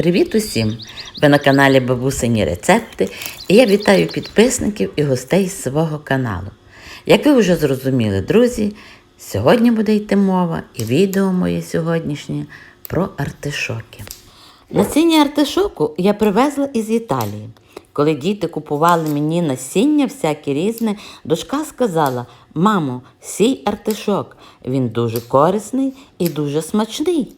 Привіт усім! Ви на каналі Бабусині Рецепти і я вітаю підписників і гостей свого каналу. Як ви вже зрозуміли, друзі, сьогодні буде йти мова і відео моє сьогоднішнє про артишоки. Насіння артишоку я привезла із Італії. Коли діти купували мені насіння всяке різне, дочка сказала: Мамо, сій артишок, він дуже корисний і дуже смачний.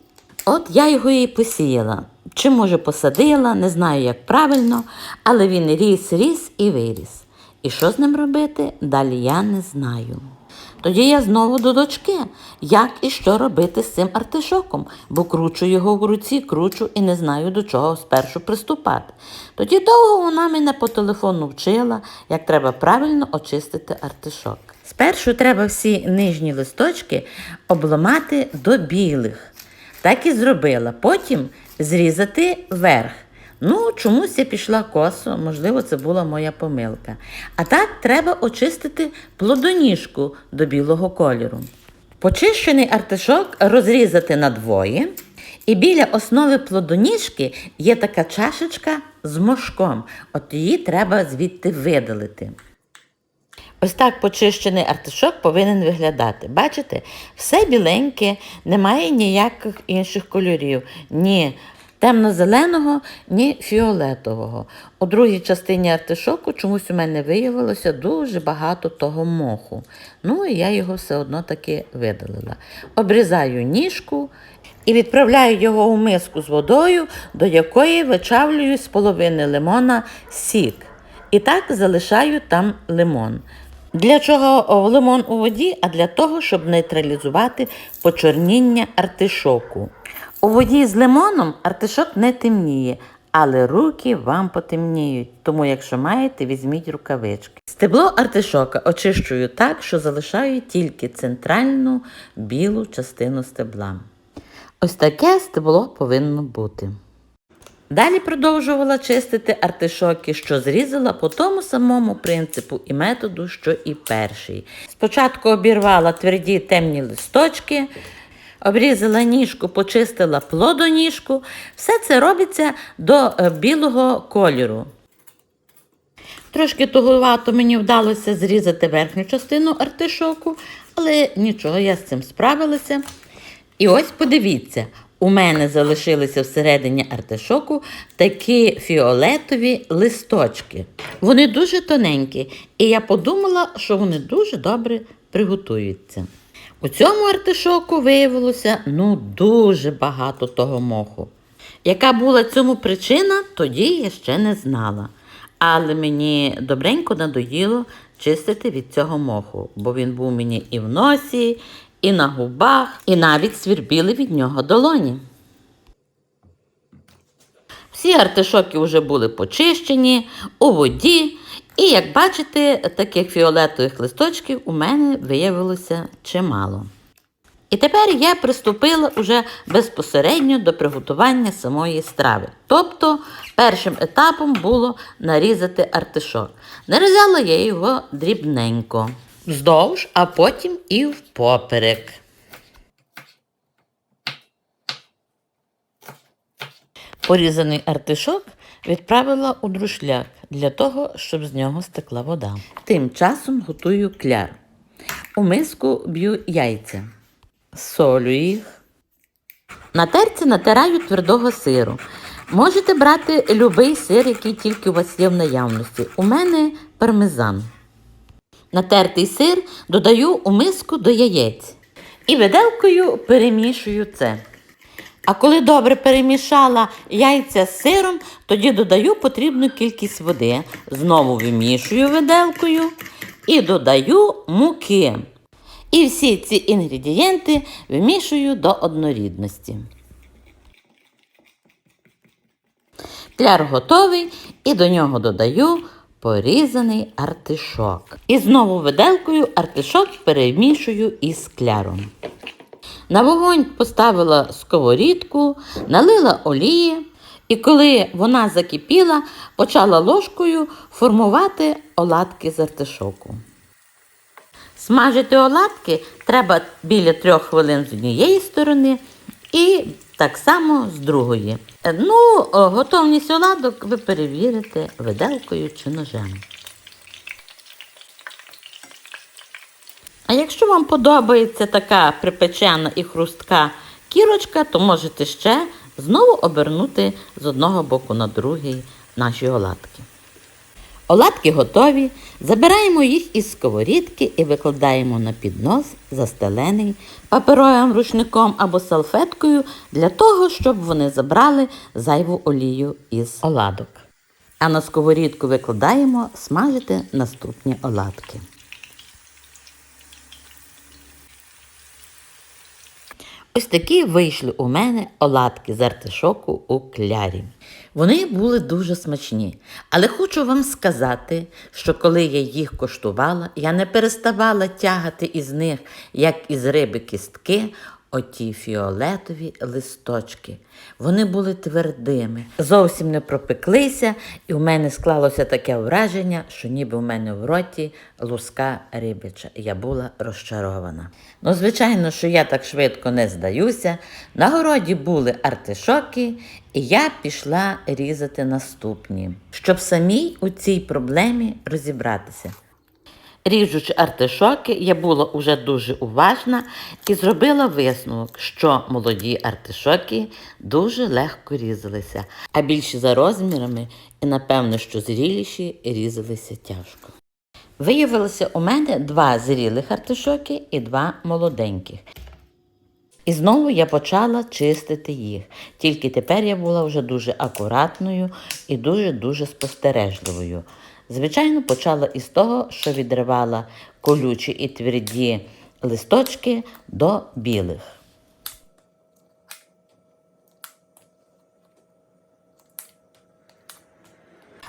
От я його і посіяла. Чи може посадила, не знаю, як правильно, але він ріс, ріс і виріс. І що з ним робити, далі я не знаю. Тоді я знову до дочки, як і що робити з цим артишоком, бо кручу його в руці, кручу і не знаю до чого спершу приступати. Тоді довго вона мене по телефону вчила, як треба правильно очистити артишок. Спершу треба всі нижні листочки обламати до білих. Так і зробила. Потім зрізати верх. Ну, чомусь я пішла косо, можливо, це була моя помилка. А так треба очистити плодоніжку до білого кольору. Почищений артишок розрізати на двоє. І біля основи плодоніжки є така чашечка з мошком. От її треба звідти видалити. Ось так почищений артишок повинен виглядати. Бачите, все біленьке, немає ніяких інших кольорів. Ні темно-зеленого, ні фіолетового. У другій частині артишоку чомусь у мене виявилося дуже багато того моху. Ну і я його все одно таки видалила. Обрізаю ніжку і відправляю його у миску з водою, до якої вичавлюю з половини лимона сік. І так залишаю там лимон. Для чого лимон у воді? А для того, щоб нейтралізувати почорніння артишоку. У воді з лимоном артишок не темніє, але руки вам потемніють. Тому, якщо маєте, візьміть рукавички. Стебло артишока очищую так, що залишаю тільки центральну білу частину стебла. Ось таке стебло повинно бути. Далі продовжувала чистити артишоки, що зрізала по тому самому принципу і методу, що і перший. Спочатку обірвала тверді темні листочки, обрізала ніжку, почистила плодоніжку. Все це робиться до е, білого кольору. Трошки туговато мені вдалося зрізати верхню частину артишоку, але нічого, я з цим справилася. І ось подивіться, у мене залишилися всередині артишоку такі фіолетові листочки. Вони дуже тоненькі, і я подумала, що вони дуже добре приготуються. У цьому артишоку виявилося ну дуже багато того моху. Яка була цьому причина, тоді я ще не знала. Але мені добренько надоїло чистити від цього моху, бо він був мені і в носі, і на губах, і навіть свірбіли від нього долоні. Всі артишоки вже були почищені у воді, і, як бачите, таких фіолетових листочків у мене виявилося чимало. І тепер я приступила уже безпосередньо до приготування самої страви. Тобто першим етапом було нарізати артишок. Нарізала я його дрібненько, вздовж, а потім і впоперек. Порізаний артишок відправила у друшляк для того, щоб з нього стекла вода. Тим часом готую кляр. У миску б'ю яйця, солю їх. На терці натираю твердого сиру. Можете брати любий сир, який тільки у вас є в наявності. У мене пармезан. Натертий сир додаю у миску до яєць. І виделкою перемішую це. А коли добре перемішала яйця з сиром, тоді додаю потрібну кількість води. Знову вимішую виделкою і додаю муки. І всі ці інгредієнти вимішую до однорідності. Кляр готовий і до нього додаю порізаний артишок. І знову виделкою артишок перемішую із кляром. На вогонь поставила сковорідку, налила олії, і коли вона закипіла, почала ложкою формувати оладки з артишоку. Смажити оладки треба біля трьох хвилин з однієї сторони і так само з другої. Ну, готовність оладок ви перевірите виделкою чи ножем. А якщо вам подобається така припечена і хрустка кірочка, то можете ще знову обернути з одного боку на другий наші оладки. Оладки готові. Забираємо їх із сковорідки і викладаємо на піднос, застелений паперовим рушником або салфеткою для того, щоб вони забрали зайву олію із оладок. А на сковорідку викладаємо смажити наступні оладки. Ось такі вийшли у мене оладки з артишоку у клярі. Вони були дуже смачні, але хочу вам сказати, що коли я їх коштувала, я не переставала тягати із них, як із риби кістки, оті фіолетові листочки. Вони були твердими, зовсім не пропеклися, і в мене склалося таке враження, що ніби в мене в роті луска рибяча. Я була розчарована. Ну, звичайно, що я так швидко не здаюся. На городі були артишоки, і я пішла різати наступні, щоб самій у цій проблемі розібратися. Ріжучи артишоки, я була уже дуже уважна і зробила висновок, що молоді артишоки дуже легко різалися, а більші за розмірами і, напевно, що зріліші різалися тяжко. Виявилося у мене два зрілих артишоки і два молоденьких. І знову я почала чистити їх. Тільки тепер я була вже дуже акуратною і дуже-дуже спостережливою. Звичайно, почала із того, що відривала колючі і тверді листочки до білих.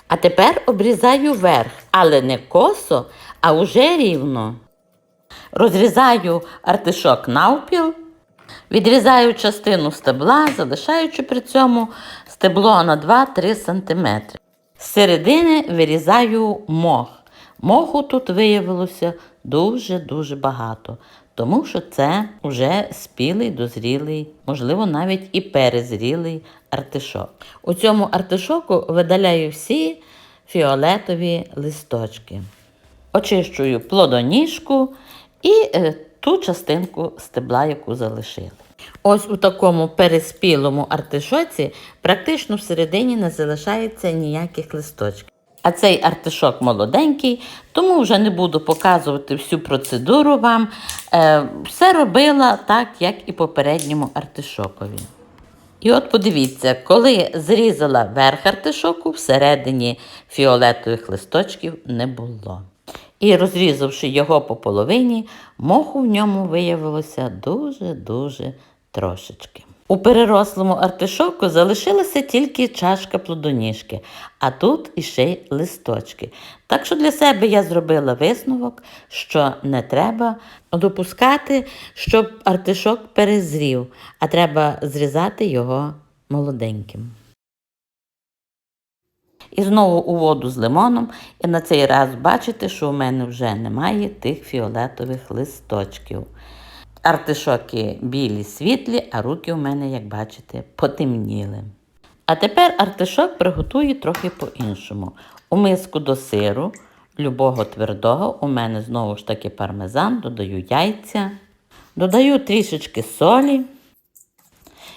А тепер обрізаю верх, але не косо, а уже рівно. Розрізаю артишок навпіл, відрізаю частину стебла, залишаючи при цьому стебло на 2-3 см. З середини вирізаю мох. Моху тут виявилося дуже-дуже багато, тому що це вже спілий, дозрілий, можливо, навіть і перезрілий артишок. У цьому артишоку видаляю всі фіолетові листочки. Очищую плодоніжку і е, ту частинку стебла, яку залишили. Ось у такому переспілому артишоці практично всередині не залишається ніяких листочків. А цей артишок молоденький, тому вже не буду показувати всю процедуру вам. Е, все робила так, як і попередньому артишокові. І от подивіться, коли зрізала верх артишоку, всередині фіолетових листочків не було. І розрізавши його по половині, моху в ньому виявилося дуже-дуже трошечки. У перерослому артишоку залишилася тільки чашка плодоніжки, а тут іще й листочки. Так що для себе я зробила висновок, що не треба допускати, щоб артишок перезрів, а треба зрізати його молоденьким. І знову у воду з лимоном, і на цей раз бачите, що у мене вже немає тих фіолетових листочків. Артишоки білі світлі, а руки у мене, як бачите, потемніли. А тепер артишок приготую трохи по-іншому. У миску до сиру, любого твердого, у мене знову ж таки пармезан, додаю яйця, додаю трішечки солі.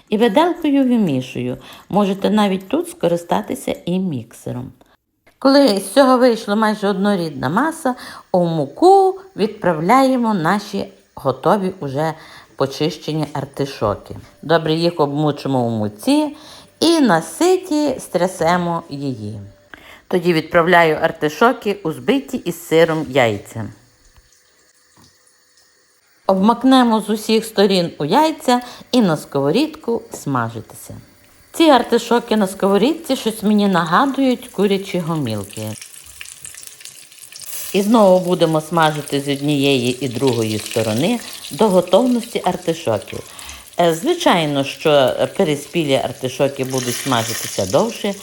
І виделкою вимішую. Можете навіть тут скористатися і міксером. Коли з цього вийшла майже однорідна маса, у муку відправляємо наші готові уже почищені артишоки. Добре їх обмучимо у муці і на ситі стрясемо її. Тоді відправляю артишоки у збиті із сиром яйця. Обмакнемо з усіх сторін у яйця і на сковорідку смажитися. Ці артишоки на сковорідці щось мені нагадують курячі гомілки. І знову будемо смажити з однієї і другої сторони до готовності артишоків. Е, Звичайно, що переспілі артишоки будуть смажитися довше,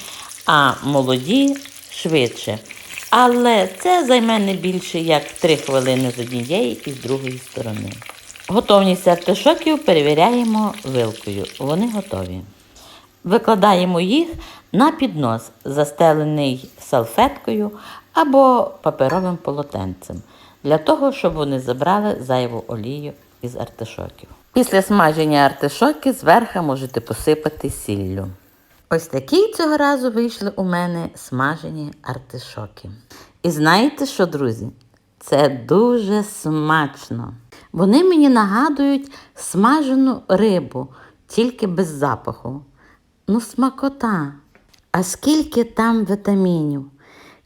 а молоді швидше. Але це займе не більше як 3 хвилини з однієї і з другої сторони. Готовність артишоків перевіряємо вилкою. Вони готові. Викладаємо їх на піднос, застелений салфеткою або паперовим полотенцем, для того, щоб вони забрали зайву олію із артишоків. Після смаження артишоки зверху можете посипати сіллю. Ось такі цього разу вийшли у мене смажені артишоки. І знаєте що, друзі? Це дуже смачно. Вони мені нагадують смажену рибу, тільки без запаху. Ну, смакота. А скільки там вітамінів?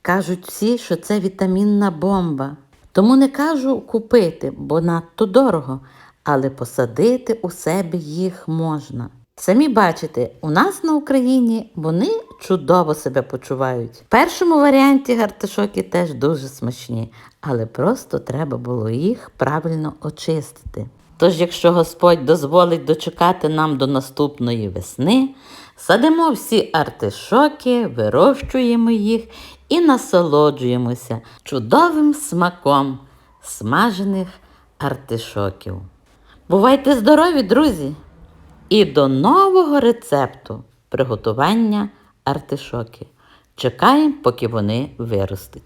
Кажуть всі, що це вітамінна бомба. Тому не кажу купити, бо надто дорого, але посадити у себе їх можна. Самі бачите, у нас на Україні вони чудово себе почувають. В першому варіанті гартишоки теж дуже смачні, але просто треба було їх правильно очистити. Тож, якщо Господь дозволить дочекати нам до наступної весни, садимо всі артишоки, вирощуємо їх і насолоджуємося чудовим смаком смажених артишоків. Бувайте здорові, друзі! І до нового рецепту приготування артишоки. Чекаємо, поки вони виростуть.